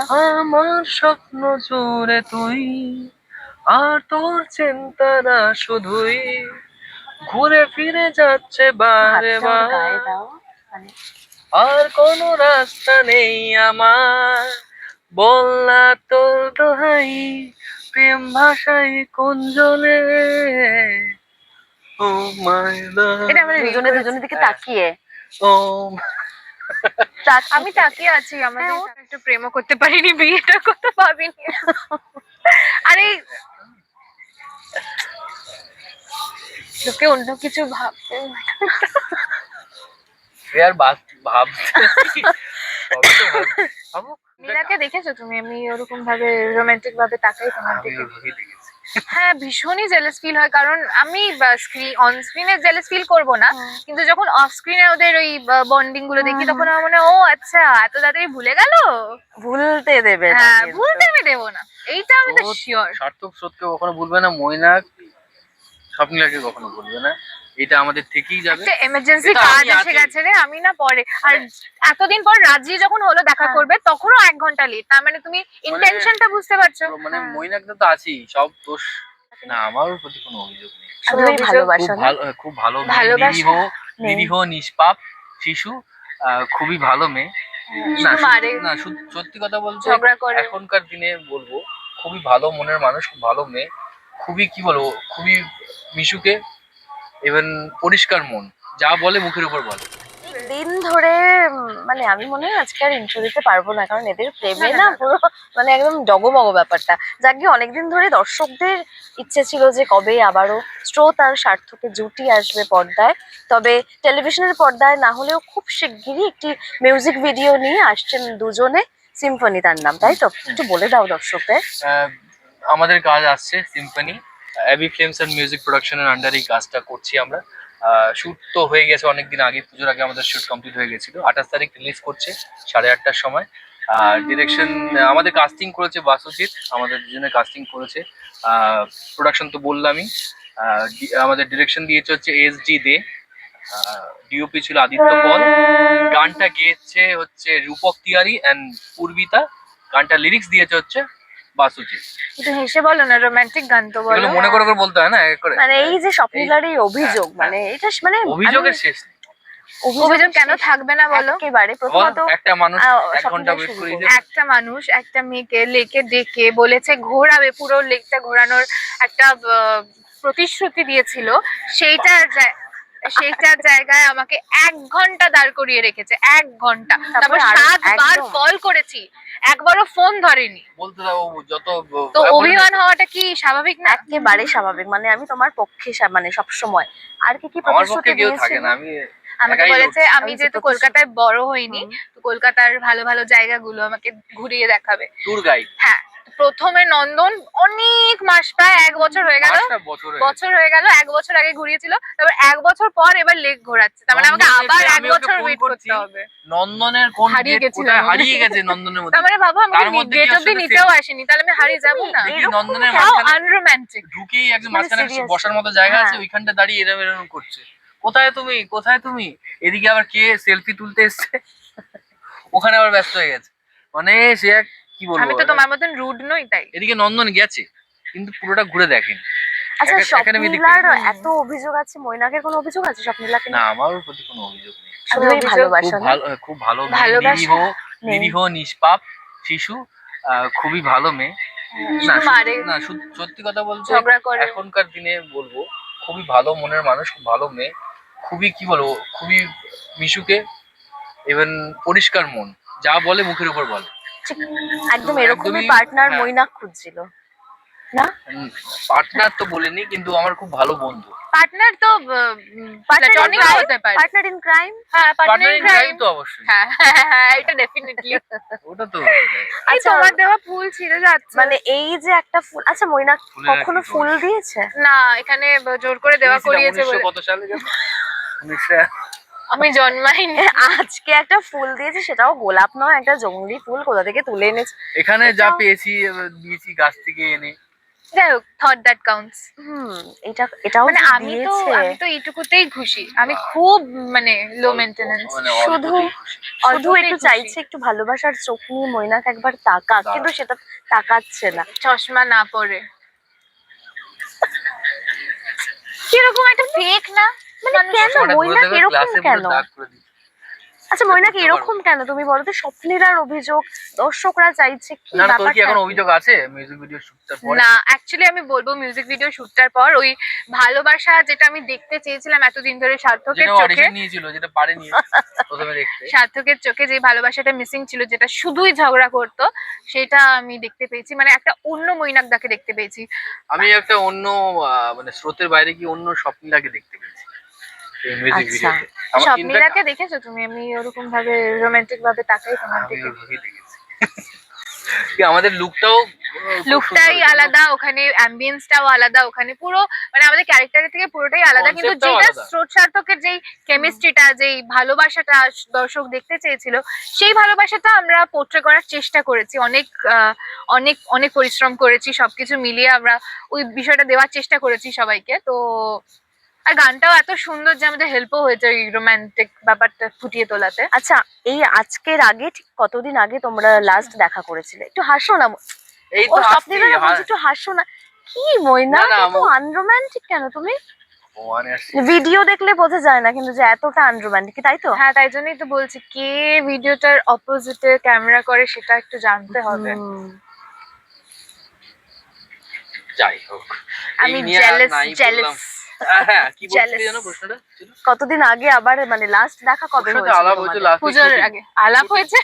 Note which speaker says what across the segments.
Speaker 1: আমার স্বপ্ন জুড়ে তুই আর তোর চিন্তা না শুধুই। ঘুরে ফিরে যাচ্ছে বারে
Speaker 2: মানে।
Speaker 1: আর কোনো রাস্তা নেই আমার। বললা তোর দোহাই প্রেম ভাষাই কুঞ্জলে। ও মাই লাভ
Speaker 3: এটা আমাদের
Speaker 2: দুজনে দুজনের দিকে তাকিয়ে।
Speaker 1: ও
Speaker 3: আমি তাকিয়ে আছি আমাদের
Speaker 2: হ্যাঁ,
Speaker 3: একটু প্রেমও করতে পারিনি বিয়েটা করতে পারিনি। আরে লোকে অন্য কিছু ভাবতে
Speaker 1: আর ভাব-।
Speaker 3: মীরাকে দেখেছ তুমি? আমি ওরকম ভাবে রোমান্টিক ভাবে তাকাই তোমার দিকে। হ্যাঁ ভীষণই জেলাস ফিল হয়। কারণ আমি স্ক্রিন অন স্ক্রিনে জেলাস ফিল করব না কিন্তু যখন অফ স্ক্রিনে ওদের ওই বন্ডিংগুলো দেখি তখন আমার মনে হয়, ও আচ্ছা এত তাড়াতাড়ি ভুলে গেল?
Speaker 2: ভুলতে দেবে না
Speaker 3: হ্যাঁ। ভুলতে আমি দেবো না। এইটা আমি তো
Speaker 1: তো
Speaker 3: শিওর
Speaker 1: সার্থক সত্যকে কখনো ভুলবে না মৈনাক স্বপ্নিলাকে কখনো ভুলবে না। এটা আমাদের থেকেই যাবে।
Speaker 3: একটা এমার্জেন্সি কাজ এসে গেছে রে আমি না পরে। আর এতদিন পর রাজি যখন হলো দেখা
Speaker 2: হ্যাঁ।
Speaker 3: করবে তখনও এক ঘণ্টা লেট তার মানে তুমি ইন্টেনশনটা বুঝতে পারছ।
Speaker 1: মানে
Speaker 2: হ্যাঁ।
Speaker 1: তো আছেই সব দোষ। না আমার প্রতি কোনো অভিযোগ নেই।
Speaker 2: ভালোবাসা
Speaker 1: খুব ভালো নিরীহ নিরীহ নিষ্পাপ শিশু আহ, খুবই ভালো মেয়ে। না সত্যি- কথা বলতে এখনকার দিনে বলব খুবই ভালো মনের মানুষ খুব ভালো মেয়ে। খুবই কি বলব খুবই মিশুকে ইভেন পরিষ্কার মন যা বলে মুখের উপর বলে।
Speaker 2: দিন ধরে মানে আমি মনে হয় আজকে আর ইন্ট্রো দিতে পারব না কারণ এদের প্রেমে
Speaker 3: না,
Speaker 2: পুরো মানে একদম জগমগ ব্যাপারটা। যাকে অনেকদিন ধরে দর্শকদের ইচ্ছে ছিল যে কবে আবারও স্রোত আর সার্থকে জুটি আসবে পর্দায়। তবে টেলিভিশনের পর্দায় না হলেও খুব শিগগিরই একটি মিউজিক ভিডিও নিয়ে আসছেন দুজনে। সিম্ফনি তার নাম তাই তো? একটু বলে দাও দর্শকদের।
Speaker 1: আমাদের কাজ আসছে Symphony Abby Films and Music প্রোডাকশনের আন্ডারে এই কাজটা করছি আমরা। শ্যুট তো হয়ে গেছে অনেকদিন আগে, পুজোর আগে আমাদের শ্যুট কমপ্লিট হয়ে গেছিল। আঠাশ তারিখ রিলিজ করছে, সাড়ে আটটার সময়। আর ডিরেকশন আমাদের কাস্টিং করেছে বাসুজিৎ, আমাদের দুজনে কাস্টিং করেছে। প্রোডাকশন তো বললামই। আমাদের ডিরেকশন দিয়েছে হচ্ছে এস ডি দে। ডিওপি ছিল আদিত্য পল গানটা গেয়েছে হচ্ছে রূপক তিওয়ারি অ্যান্ড পূর্বিতা গানটা লিরিক্স দিয়েছে হচ্ছে
Speaker 3: হেসে বলো না রোমান্টিক গান তো বলো।
Speaker 1: মনে করে করে বলতে হয় না এক করে।
Speaker 2: মানে এই যে স্বপ্নিলার এই অভিযোগ মানে এটা মানে
Speaker 1: অভিযোগের শেষ
Speaker 3: অভিযোগ কেন থাকবে না বলো?
Speaker 2: একেবারে প্রথমত
Speaker 1: একটা মানুষ এক ঘণ্টা
Speaker 2: স্বপ্নিলা
Speaker 1: ওয়েট করে।
Speaker 3: একটা মানুষ একটা মেয়েকে লেকে ডেকে বলেছে ঘোরাবে পুরো লেকটা ঘোরানোর একটা আহ, প্রতিশ্রুতি দিয়েছিল। সেইটার জায়- সেইটার জায়গায় আমাকে এক ঘণ্টা দাঁড় করিয়ে রেখেছে এক ঘণ্টা। তারপর সাতবার কল করেছি একবারও ফোন ধরেনি।
Speaker 1: বলতে দাও যত
Speaker 3: তো অভিমান হওয়াটা কি স্বাভাবিক না?
Speaker 2: একেবারে স্বাভাবিক। মানে আমি তোমার পক্ষে মানে সব সময় আর কি কি প্রতিশ্রুতি দিয়েছিল
Speaker 1: আমি
Speaker 3: আমাকে বলেছে আমি
Speaker 2: আমি
Speaker 3: যেহেতু কলকাতায় বড় হইনি তো কলকাতার ভালো ভালো জায়গাগুলো আমাকে ঘুরিয়ে দেখাবে।
Speaker 1: ট্যুর গাইড
Speaker 3: হ্যাঁ প্রথমে নন্দন অনেক মাস প্রায় এক বছর হয়ে গেল।
Speaker 1: বছর হয়ে গেছে।
Speaker 3: গেল এক বছর আগে ঘুরিয়েছিল। তারপর এক বছর পর এবার লেক ঘোরাচ্ছে। তার মানে আমাকে আবার এক বছর ওয়েট করতে হবে।
Speaker 1: নন্দনের কোন
Speaker 3: হারিয়ে আমি।
Speaker 1: হারিয়ে গেছে নন্দনের মধ্যে।
Speaker 3: তার মানে
Speaker 1: তার
Speaker 3: আমাকে গেট
Speaker 1: সাথে
Speaker 3: নিতেও আসেনি তাহলে আমি হারিয়ে যাব না।
Speaker 1: নন্দনের মাঝখানে
Speaker 3: আনরোম্যান্টিক
Speaker 1: ঢুকেই একদম মাঝখানে বসার মতো জায়গা আছে
Speaker 2: হ্যাঁ।
Speaker 1: ওইখানটা দাঁড়িয়ে এরম এরম করছে। কোথায় তুমি? কোথায় তুমি? এদিকে আবার কে? সেলফি তুলতে এসছে। ওখানে আবার ব্যস্ত হয়ে গেছে। মানে সে এক কি বলব
Speaker 3: আমি তো তোমার মতন রুড নই তাই।
Speaker 1: এদিকে নন্দন গেছে কিন্তু পুরোটা ঘুরে দেখেনি।
Speaker 2: আচ্ছা স্বপ্নিলার এত অভিযোগ আছে মৈনাকের কোনো অভিযোগ আছে স্বপ্নিলাকে
Speaker 1: না? আমার প্রতি কোনো অভিযোগ নেই।
Speaker 2: ভালোবাসা
Speaker 1: খুব ভালো খুব ভালো নিরীহ নিরীহ নিষ্পাপ শিশু আহ, খুবই ভালো মেয়ে। না সত্যি- কথা বলতে এখনকার দিনে বলব খুবই ভালো মনের মানুষ খুব ভালো মেয়ে। খুবই কি বলব খুবই মিশুকে ইভেন পরিষ্কার মন যা বলে মুখের উপর বলে।
Speaker 2: একদম এরকমই পার্টনার
Speaker 1: হ্যাঁ।
Speaker 2: মৈনাক খুঁজছিল। না?
Speaker 1: পার্টনার তো বলিনি কিন্তু আমার খুব ভালো বন্ধু।
Speaker 3: পার্টনার তো প্ল্যাটনিক হতে পারে
Speaker 2: পার্টনার ইন ক্রাইম
Speaker 3: হ্যাঁ
Speaker 1: পার্টনার ইন ক্রাইম তো অবশ্যই।
Speaker 3: হ্যাঁ হ্যাঁ, হ্যাঁ এটা ডেফিনেটলি
Speaker 1: ওটা তো
Speaker 3: এই
Speaker 2: আচ্ছা।
Speaker 3: তোমার দেওয়া ফুল ছিঁড়ে যাচ্ছে।
Speaker 2: মানে এই যে একটা ফুল আচ্ছা
Speaker 1: আর
Speaker 2: কখনো ফুল দিয়েছে?
Speaker 3: না এখানে জোর করে দেওয়া করিয়েছে বলে।
Speaker 1: কত সালে যেন? 1900
Speaker 3: আমি জন্মাইনি
Speaker 2: আজকে একটা ফুল দিয়েছি সেটাও গোলাপ নয় একটা জঙ্গলি ফুল কোথা থেকে তুলে এনেছি।
Speaker 1: এখানে যা পেয়েছি দিয়েছি গাছ থেকে এনে।
Speaker 3: যাই হোক থট দ্যাট কাউন্টস
Speaker 2: হুম এটা এটাও
Speaker 3: মানে আমি তো আমি তো এইটুকুতেই খুশি। আমি খুব মানে লো মেনটেনেন্স
Speaker 1: মানে
Speaker 2: শুধু-। শুধু একটু চাইছে একটু ভালোবাসার চোখ নিয়ে মৈনাক একবার তাকাক। কিন্তু সেটা তাকাচ্ছে না।
Speaker 3: চশমা না পরে। কীরকম একটা ফেক না
Speaker 2: মানে কেন বই
Speaker 1: না
Speaker 2: এরকম কেন। আচ্ছা
Speaker 1: বুঝতে
Speaker 2: এরকম কেন? তুমি বলো তো স্বপ্নীলার অভিযোগ দর্শকরা চাইছে কি
Speaker 1: না তোর কি এখন অভিযোগ আছে? মিউজিক ভিডিও শুটটার পরে?
Speaker 3: না অ্যাকচুয়ালি আমি বলব মিউজিক ভিডিও শুটটার পর ওই ভালোবাসা যেটা আমি দেখতে চেয়েছিলাম এতদিন ধরে সার্থকের চোখে।
Speaker 1: নিয়েছিল যেটা পারেনি প্রথমে দেখতে।
Speaker 3: সার্থকের চোখে যে ভালোবাসাটা মিসিং ছিল যেটা শুধুই ঝগড়া করতো সেটা আমি দেখতে পেয়েছি। মানে একটা অন্য মৈনাকদাকে দেখতে পেয়েছি।
Speaker 1: আমি একটা অন্য মানে স্রোতের বাইরে কি অন্য স্বপ্নটাকে দেখতে পেয়েছি। মিউজিক
Speaker 2: আচ্ছা।
Speaker 1: ভিডিওতে আমার
Speaker 3: স্বপ্নীলাকে দেখেছ তুমি? আমি ওরকম ভাবে রোমান্টিক ভাবে তাকাই তোমার দিকে।
Speaker 1: কি আমাদের লুকটাও
Speaker 3: লুকটাই আলাদা ওখানে অ্যাম্বিয়েন্সটাও আলাদা ওখানে পুরো মানে আমাদের ক্যারেক্টারের থেকে পুরোটাই আলাদা কিন্তু যেটা স্রোত সার্থকের যেই কেমিস্ট্রিটা যেই ভালোবাসাটা দর্শক দেখতে চেয়েছিল সেই ভালোবাসাটা আমরা পোট্রে করার চেষ্টা করেছি। অনেক অনেক অনেক পরিশ্রম করেছি সবকিছু মিলিয়ে আমরা ওই বিষয়টা দেওয়ার চেষ্টা করেছি সবাইকে। তো আর গানটাও এত সুন্দর যে আমাদের হেল্পও হয়েছে ওই রোমান্টিক ব্যাপারটা ফুটিয়ে তোলাতে।
Speaker 2: আচ্ছা এই আজকের আগে ঠিক কতদিন আগে তোমরা লাস্ট দেখা করেছিলে? একটু হাসো না
Speaker 1: এই তো
Speaker 2: স্বপ্নীলা একটু হাসো না। কি
Speaker 1: না, না,
Speaker 2: এত
Speaker 1: আমি-
Speaker 2: আনরোমান্টিক কেন তুমি? ভিডিও দেখলে বোঝা যায় না কিন্তু যে এতটা আনরোমান্টিক তাই তো?
Speaker 3: হ্যাঁ তাই জন্যই তো বলছি কে ভিডিওটার অপোজিটে ক্যামেরা করে সেটা একটু জানতে হবে।
Speaker 2: হুম।
Speaker 1: যাই হোক
Speaker 3: আমি
Speaker 1: এই
Speaker 3: জেলাস জেলাস
Speaker 1: হ্যাঁ কি বলছিলি জানো প্রশ্নটা
Speaker 2: কতদিন আগে আবার মানে লাস্ট দেখা কবে
Speaker 1: আলাপ হয়েছে
Speaker 3: পুজোর আগে। আলাপ হয়েছে?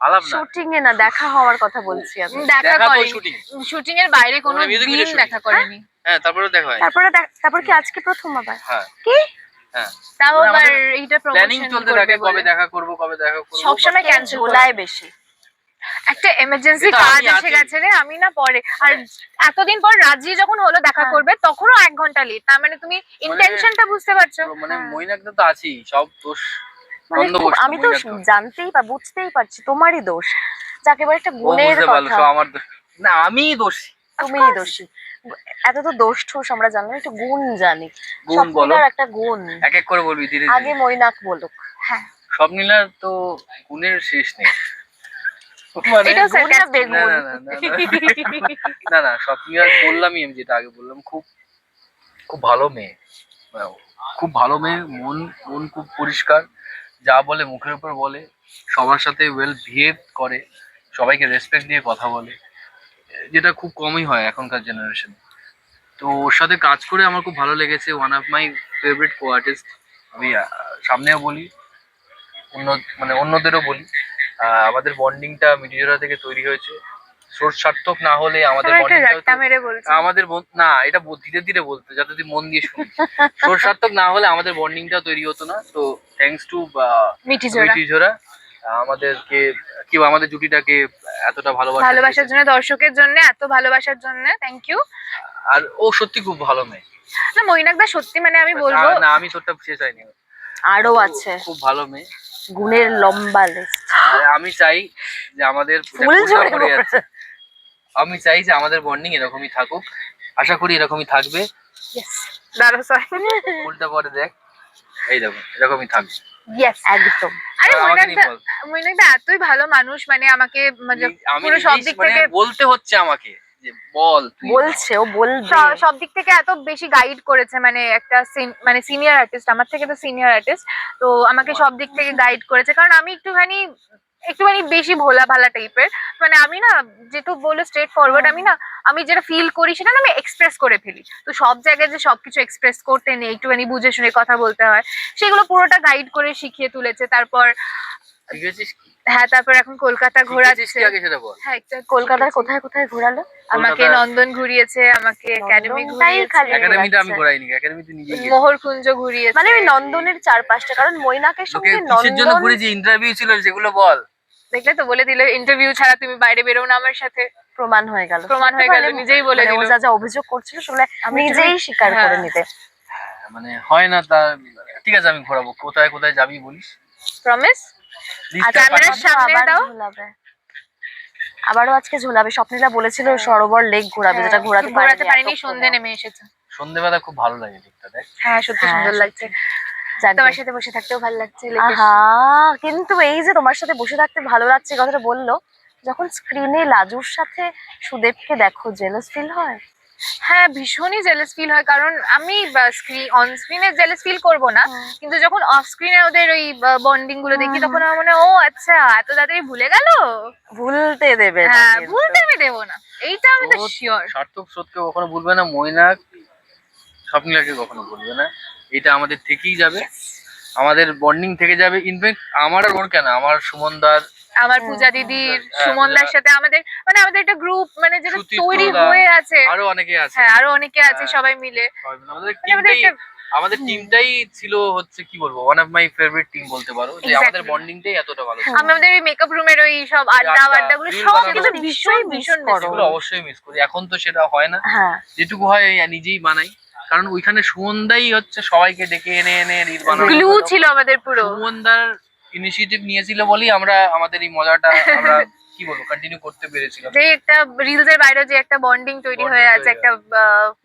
Speaker 1: আলাপ না।
Speaker 2: শুটিং এ না দেখা হওয়ার কথা বলছি আমি।
Speaker 3: দেখা
Speaker 1: দেখা শুটিং
Speaker 3: শুটিং এর বাইরে কোনো
Speaker 1: মানে
Speaker 3: দিন দেখা করেনি।
Speaker 1: হ্যাঁ তারপরে দেখা হয়
Speaker 2: তারপরে তারপর কি আজকে প্রথম আবার?
Speaker 1: হ্যাঁ।
Speaker 2: কি?
Speaker 1: হ্যাঁ।
Speaker 3: তাও
Speaker 1: মানে
Speaker 3: আবার এইটা
Speaker 1: প্ল্যানিং চলতে থাকে কবে দেখা করব কবে দেখা করব
Speaker 2: বেশি।
Speaker 3: একটা এমার্জেন্সি কাজ
Speaker 1: আমি
Speaker 3: এসে গেছে রে আমি না পরে। আর এতদিন পর রাজি যখন হলো দেখা
Speaker 2: হ্যাঁ।
Speaker 3: করবে তখনও এক ঘণ্টা লেট তার মানে তুমি ইন্টেনশনটা বুঝতে পারছ।
Speaker 1: মানে
Speaker 2: হ্যাঁ।
Speaker 1: মইনাকদা তো আছি সব দোষ
Speaker 2: মানে আমি তো
Speaker 1: দোষ।
Speaker 2: জানতেই বা বুঝতেই পারছি তোমারই দোষ। যাকে বলে একটা গুণের কথা।
Speaker 1: আমার না আমি দোষী।
Speaker 2: তুমিই দোষী। এত তো দোষ ঠোষ আমরা জানলাম একটু গুণ জানি।
Speaker 1: গুণ বলো।
Speaker 2: একটা গুণ।
Speaker 1: এক এক করে বলবি ধীরে
Speaker 2: আগে মৈনাক বলুক।
Speaker 3: হ্যাঁ।
Speaker 1: স্বপ্নীলার তো গুণের শেষ নেই। মানে না না না স্বপ্নীলার বললামই আমি যেটা আগে বললাম খুব খুব ভালো মেয়ে। খুব ভালো মেয়ে মন মন খুব পরিষ্কার। যা বলে মুখের উপর বলে সবার সাথে ওয়েল বিহেভ করে সবাইকে রেসপেক্ট দিয়ে কথা বলে যেটা খুব কমই হয় এখনকার জেনারেশনে তো ওর সাথে কাজ করে আমার খুব ভালো লেগেছে one of my favourite co artist আমি সামনেও বলি অন্য মানে অন্যদেরও বলি। আমাদের বন্ডিংটা মিডিয়ারা থেকে তৈরি হয়েছে। সোর্স সার্থক না হলে আমাদের আমাদের না এটা ধীরে ধীরে বলতে যাতে তুই মন দিয়ে শুনিস। সোর সার্থক না হলে আমাদের বন্ডিংটা তৈরি হতো না। তো থ্যাঙ্কস টু
Speaker 3: মিঠি জোড়া
Speaker 1: আমাদেরকে কি আমাদের জুটিটাকে এতটা ভালোবাসা
Speaker 3: ভালোবাসার। জন্য দর্শকের জন্য এত ভালোবাসার জন্য থ্যাংক ইউ
Speaker 1: আর ও সত্যি খুব ভালো মেয়ে।
Speaker 3: না মৈনাকদা সত্যি মানে আমি বলব
Speaker 1: না, আমি তোরটা শেষ হয়নি। আরও
Speaker 2: আছে।
Speaker 1: খুব ভালো মেয়ে।
Speaker 2: গুণের লম্বা লিস্ট
Speaker 1: আমি চাই যে আমাদের
Speaker 2: ফুল ঝরে
Speaker 1: পড়ে
Speaker 2: পড়ে।
Speaker 1: যাচ্ছে। আমি চাই যে আমাদের বন্ডিং এরকমই থাকুক। আশা করি এরকমই থাকবে।
Speaker 3: দাঁড়ো সরি
Speaker 1: পরে দেখ। এই দেখো এরকমই থাকবে।
Speaker 3: ইয়েস
Speaker 2: একদম।
Speaker 3: আরে। মৈনাকদা এতই ভালো মানুষ মানে আমাকে মানে পুরো সব দিক
Speaker 1: মানে
Speaker 3: থেকে
Speaker 1: বলতে হচ্ছে আমাকে। যে বল
Speaker 2: বলছে ও বলবে।
Speaker 3: সব দিক থেকে এত বেশি গাইড করেছে মানে একটা মানে সিনিয়র আর্টিস্ট আমার থেকে তো সিনিয়র আর্টিস্ট তো আমাকে সব দিক থেকে গাইড করেছে। কারণ আমি একটুখানি একটুখানি বেশি ভোলা ভালা টাইপের মানে আমি না যেটু বলে স্ট্রেট ফরওয়ার্ড আমি না আমি যেটা ফিল করি সেটা না আমি এক্সপ্রেস করে ফেলি। তো সব জায়গায় যে সবকিছু এক্সপ্রেস করতে নেই একটুখানি বুঝে শুনে কথা বলতে হয় সেগুলো পুরোটা গাইড করে শিখিয়ে তুলেছে। তারপর
Speaker 1: শিখেছিস কি?
Speaker 3: হ্যাঁ তারপর এখন কলকাতা ঘোরাচ্ছে। হ্যাঁ একটু
Speaker 2: কলকাতার কোথায় কোথায় ঘোরালো?
Speaker 3: আমাকে নন্দন ঘুরিয়েছে আমাকে একাডেমি
Speaker 1: একাডেমিটা আমি। ঘোরাইনি একাডেমিতে
Speaker 3: মোহরকুঞ্জ ঘুরিয়েছে।
Speaker 2: মানে ওই নন্দনের চারপাশটা কারণ মৈনাকের সঙ্গে
Speaker 1: জন্য
Speaker 2: নন্দন
Speaker 1: ঘুরেছি? ইন্টারভিউ ছিল সেগুলো বল।
Speaker 3: দেখলে তো বলে দিলে ইন্টারভিউ ছাড়া তুমি বাইরে বেরো না আমার সাথে।
Speaker 2: প্রমাণ হয়ে গেল।
Speaker 3: প্রমাণ হয়ে গেল, নিজেই বলে
Speaker 2: মানে
Speaker 3: দিল।
Speaker 2: যা যা অভিযোগ করছিল সেগুলো
Speaker 3: আমি
Speaker 2: নিজেই স্বীকার করে
Speaker 3: হ্যাঁ।
Speaker 2: নিতে।
Speaker 1: হ্যাঁ, মানে হয় না তা ঠিক আছে আমি ঘোরাবো। কোথায় কোথায় যাবি বলিস?
Speaker 3: প্রমিস ক্যামেরার সামনে দাও।
Speaker 2: আবারও আজকে ঝোলাবে। স্বপ্নীলা বলেছিল সরোবর লেক ঘোরাবে যেটা ঘোরাতে
Speaker 3: হ্যাঁ, ঘোরাতে পারিনি
Speaker 2: এতক্ষণে।
Speaker 3: সন্ধে নেমে এসেছে।
Speaker 1: সন্ধ্যেবেলা খুব ভালো লাগে দেখতে দেখ।
Speaker 3: হ্যাঁ সত্যি
Speaker 2: হ্যাঁ,
Speaker 3: সুন্দর লাগছে। তোমার সাথে বসে থাকতেও ভালো লাগছে
Speaker 2: কিন্তু এই যে তোমার সাথে বসে থাকতে ভালো লাগছে কথাটা বলল যখন স্ক্রিনে লাজুর সাথে সুদেবকে দেখো জেলাস ফিল হয়?
Speaker 3: হ্যাঁ ভীষণই জেলাস ফিল হয়। কারণ আমি স্ক্রিন অন স্ক্রিনে জেলাস ফিল করব না কিন্তু যখন অফ স্ক্রিনে ওদের ওই বন্ডিংগুলো দেখি তখন আমার মনে হয়, ও আচ্ছা এত তাড়াতাড়ি ভুলে গেল?
Speaker 2: ভুলতে দেবে না
Speaker 3: হ্যাঁ। ভুলতে আমি দেবো না। এইটা আমি তো শিওর
Speaker 1: সার্থক স্রোতকে কখনো ভুলবে না ময়নাক স্বপ্নিলাকে কখনো ভুলবে না। এটা আমাদের থেকেই যাবে। আমাদের বন্ডিং থেকে যাবে। ইনফ্যাক্ট আমার আর ওর কেন? আমার সুমনদার
Speaker 3: আমার পূজা দিদির
Speaker 1: হ্যাঁ,
Speaker 3: সুমনদার
Speaker 1: পূজা-
Speaker 3: সাথে আমাদের মানে আমাদের একটা গ্রুপ মানে যেটা তৈরি হয়ে আছে।
Speaker 1: আরও অনেকে আছে।
Speaker 3: হ্যাঁ আরও অনেকে আছে
Speaker 1: হ্যাঁ।
Speaker 3: সবাই মিলে।
Speaker 1: আমাদের
Speaker 3: মানে আমাদের
Speaker 1: টিমটাই টিমটাই ছিল হচ্ছে কি বলব one of my favourite team বলতে পারো। যে. আমাদের বন্ডিংটাই এতটা ভালো ছিল।
Speaker 3: আমি আমাদের ওই মেকআপ রুমের ওই সব আড্ডা
Speaker 1: আড্ডা,
Speaker 3: গুলো সব। কিছু ভীষণ ভীষণ miss
Speaker 2: করি।
Speaker 1: অবশ্যই মিস করি। এখন তো সেটা হয় না।
Speaker 2: হ্যাঁ।
Speaker 1: যেটুকু হয় নিজেই বানাই কারণ ওইখানে সুমনদাই হচ্ছে সবাইকে ডেকে এনে এনে রিল বানানো
Speaker 3: গ্লু ছিল আমাদের পুরো।
Speaker 1: সুমনদার ইনিশিয়েটিভ নিয়েছিল বলেই আমরা আমাদের এই মজাটা আমরা কি বলব কন্টিনিউ করতে পেরেছিলাম।
Speaker 3: যে একটা রিলস এর বাইরে যে একটা বন্ডিং তৈরি হয়ে আছে একটা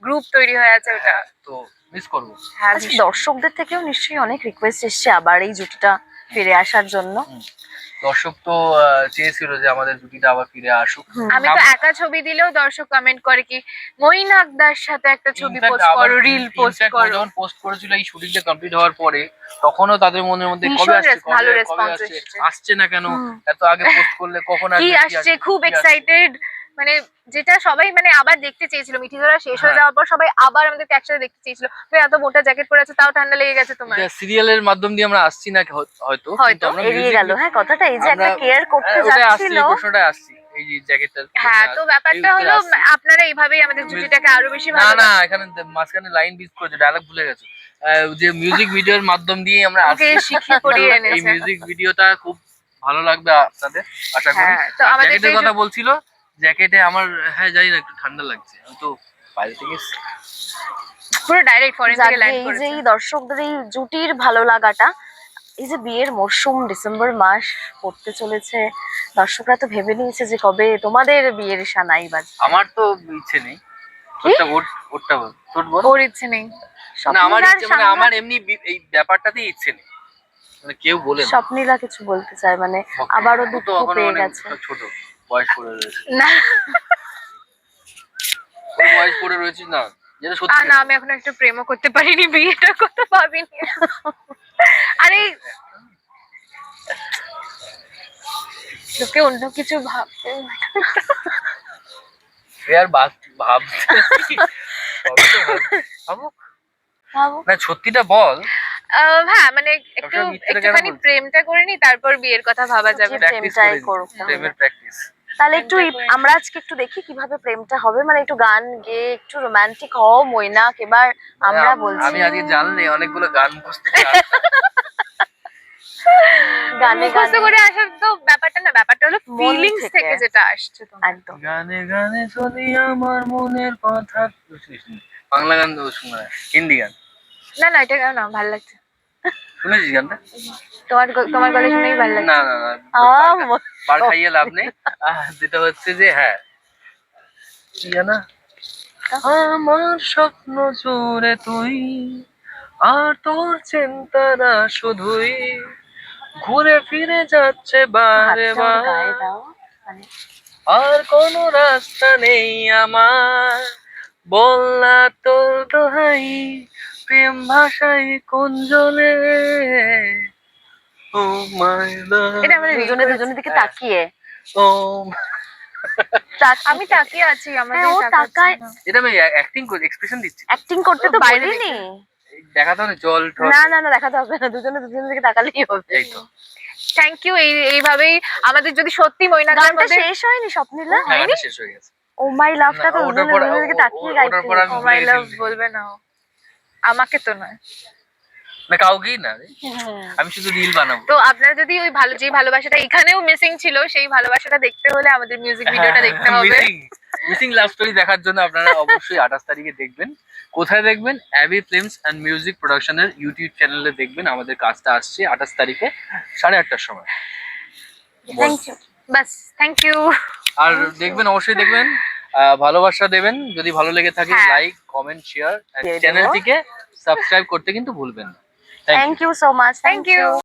Speaker 3: গ্রুপ তৈরি হয়ে আছে ওটা।
Speaker 1: হ্যাঁ, তো মিস করব।
Speaker 3: হ্যাঁ
Speaker 2: দর্শকদের থেকেও নিশ্চয়ই অনেক রিকোয়েস্ট এসেছে আবার এই জুটিটা ফিরে আসার জন্য।
Speaker 1: দর্শক তো চেয়েছিল যে আমাদের জুটিটা আবার ফিরে আসুক।
Speaker 3: আমি তো একা ছবি দিলেও দর্শক কমেন্ট করে কি মইন আকদার সাথে একটা ছবি পোস্ট করো রিল পোস্ট করো।
Speaker 1: যখন পোস্ট করেছিল এই শুটিংটা কমপ্লিট হওয়ার পরে তখনও তাদের মনের মধ্যে কবে আসছে
Speaker 3: ভালো
Speaker 1: কবে কবে আসছে আসছে না কেন? এত আগে পোস্ট করলে কখন
Speaker 3: কি আসছে? খুব এক্সাইটেড মানে যেটা সবাই মানে আবার দেখতে চেয়েছিল মিঠি ধরা শেষ হয়ে
Speaker 1: হ্যাঁ।
Speaker 3: যাওয়ার পর সবাই আবার আমাদেরকে একসাথে দেখতে চেয়েছিল। তুমি এত মোটা জ্যাকেট পরে আছো তাও ঠান্ডা লেগে গেছে তোমার।
Speaker 1: এটা সিরিয়ালের মাধ্যম দিয়ে আমরা আসছি না হয়তো?
Speaker 3: হয়তো,
Speaker 1: কিন্তু আমরা
Speaker 2: এড়িয়ে গেল হ্যাঁ কথাটা এই যে একটা কেয়ার করতে
Speaker 1: হ্যাঁ,
Speaker 2: যাচ্ছিল।
Speaker 1: এই প্রশ্নটাই আসছি এই যে জ্যাকেটটা
Speaker 3: হ্যাঁ তো ব্যাপারটা হলো আপনারা এইভাবেই আমাদের জুটিটাকে আরও বেশি ভালো
Speaker 1: না এখানে দে- মাঝখানে লাইন বিজ করেছে ডায়লগ ভুলে গেছো। যে মিউজিক ভিডিওর মাধ্যম দিয়ে আমরা এই মিউজিক ভিডিওটা খুব ভালো লাগবে আপনাদের আশা করি।
Speaker 3: হ্যাঁ তো আমাদের
Speaker 1: জ্যাকেটের কথা বলছিল জ্যাকেটে আমার হ্যাঁ জানি না একটু ঠান্ডা লাগছে। আমি তো বাইরে থেকে
Speaker 3: পুরো ডাইরেক্ট ফরেন থেকে ল্যান্ড
Speaker 2: এই যে দর্শকদের এই জুটির ভালো লাগাটা এই যে বিয়ের মরশুম ডিসেম্বর মাস পড়তে চলেছে দর্শকরা তো ভেবে নিয়েছে যে কবে তোমাদের বিয়ের সানাই বাজে
Speaker 1: আমার তো ইচ্ছে নেই। ওটা ওর ওরটা বল। তোর বল?
Speaker 3: ওর ইচ্ছে নেই।
Speaker 1: না আমার ইচ্ছে মানে আমার এমনি এই ব্যাপারটাতেই ইচ্ছে নেই। মানে কেউ বলে না।
Speaker 2: স্বপ্নীলা কিছু বলতে চায় মানে আবারও
Speaker 1: দুটো
Speaker 2: দুঃখ পেয়ে গেছে।
Speaker 1: ছোট। বয়স পড়ে রয়েছে।
Speaker 3: না।
Speaker 1: বয়স পড়ে রয়েছে না। যেটা সত্যি।
Speaker 3: না আমি এখন একটা প্রেমও করতে পারিনি বিয়েটা করতে ভাবিনি আরে লোকে অন্য কিছু ভাবতে
Speaker 1: আর ভাব না সত্যিটা বল।
Speaker 3: আহ, হ্যাঁ মানে একটু একটুখানি প্রেমটা করে নি তারপর বিয়ের কথা ভাবা যাবে।
Speaker 1: প্র্যাকটিস
Speaker 2: প্রেমটাই
Speaker 1: করে। প্রেমের প্র্যাকটিস
Speaker 2: তাহলে একটু আমরা আজকে একটু দেখি কীভাবে প্রেমটা হবে। মানে একটু গান গেয়ে একটু রোমান্টিক হও মৈনাক। এবার আমরা বলছি
Speaker 1: আমি আজকে জানলে অনেকগুলো গান মুখস্থ
Speaker 2: গানে গানে।
Speaker 3: করে আসার তো ব্যাপারটা না ব্যাপারটা হলো ফিলিংস
Speaker 2: থেকে।
Speaker 3: যেটা আসছে
Speaker 2: একদম।
Speaker 1: গানে গানে যদি আমার মনের কথা। বাংলা গান তো শোনা হিন্দি গান।
Speaker 3: না না এটা কেন না ভালো লাগছে।
Speaker 1: শুনেছিস গানটা?
Speaker 3: তোমার তোমার গলা শুনেই ভালো লাগছে।
Speaker 1: না না না বার- খাইয়ে লাভ নেই। যেটা হচ্ছে যে হ্যাঁ। কি আমার স্বপ্ন জুড়ে তুই আর তোর চিন্তারা শুধুই। ঘুরে ফিরে যাচ্ছে বারে বার।
Speaker 2: মানে।
Speaker 1: আর কোন রাস্তা নেই আমার। বললা তোর দোহাই প্রেম ভাষাই কোন জলে ও মাই
Speaker 3: এটা আমরা
Speaker 2: দুজনে দুজনের দিকে। তাকিয়ে।
Speaker 1: ও
Speaker 3: আমি তাকিয়ে আছি আমাদের
Speaker 2: হ্যাঁ, ও তাকায়।
Speaker 1: এটা আমি অ্যাক্টিং করে এক্সপ্রেশন দিচ্ছি।
Speaker 2: অ্যাক্টিং করতে তো
Speaker 3: বাইরে
Speaker 1: দেখাতে হবে জল
Speaker 2: না না না দেখাতে হবে না দুজনে দুজনের দিকে তাকালেই হবে।
Speaker 1: এই তো।
Speaker 3: থ্যাংক ইউ এই এইভাবেই আমাদের যদি সত্যি মইনাকার
Speaker 2: গানটা শেষ হয়নি স্বপ্নিলা?
Speaker 1: হ্যাঁ, শেষ হয়ে গেছে।
Speaker 2: ও মাই লাভটা তো দুজনে দুজনের দিকে তাকিয়ে
Speaker 1: আমি-
Speaker 3: ও মাই লাভ বলবে না। আমাকে তো নয়।
Speaker 1: না কাউকেই না রে। আমি শুধু রিল বানাবো।
Speaker 3: তো আপনারা যদি ওই ভালো যে ভালোবাসাটা এখানেও মিসিং ছিল সেই ভালোবাসাটা দেখতে হলে আমাদের মিউজিক
Speaker 1: হ্যাঁ,
Speaker 3: ভিডিওটা দেখতে হবে।
Speaker 1: মিসিং লাভ স্টোরি দেখার জন্য আপনারা অবশ্যই আঠাশ তারিখে দেখবেন। কোথায় দেখবেন? অ্যাবি ফিল্মস অ্যান্ড মিউজিক প্রোডাকশনের ইউটিউব চ্যানেলে দেখবেন। আমাদের কাজটা আসছে আঠাশ তারিখে সাড়ে আটটার সময়।
Speaker 3: বাস। থ্যাংক ইউ
Speaker 1: আর দেখবেন অবশ্যই দেখবেন। ভালোবাসা দেবেন। যদি ভালো লেগে থাকে। লাইক কমেন্ট শেয়ার চ্যানেলটিকে সাবস্ক্রাইব করতে কিন্তু ভুলবেন না।
Speaker 2: Thank you so much
Speaker 3: thank you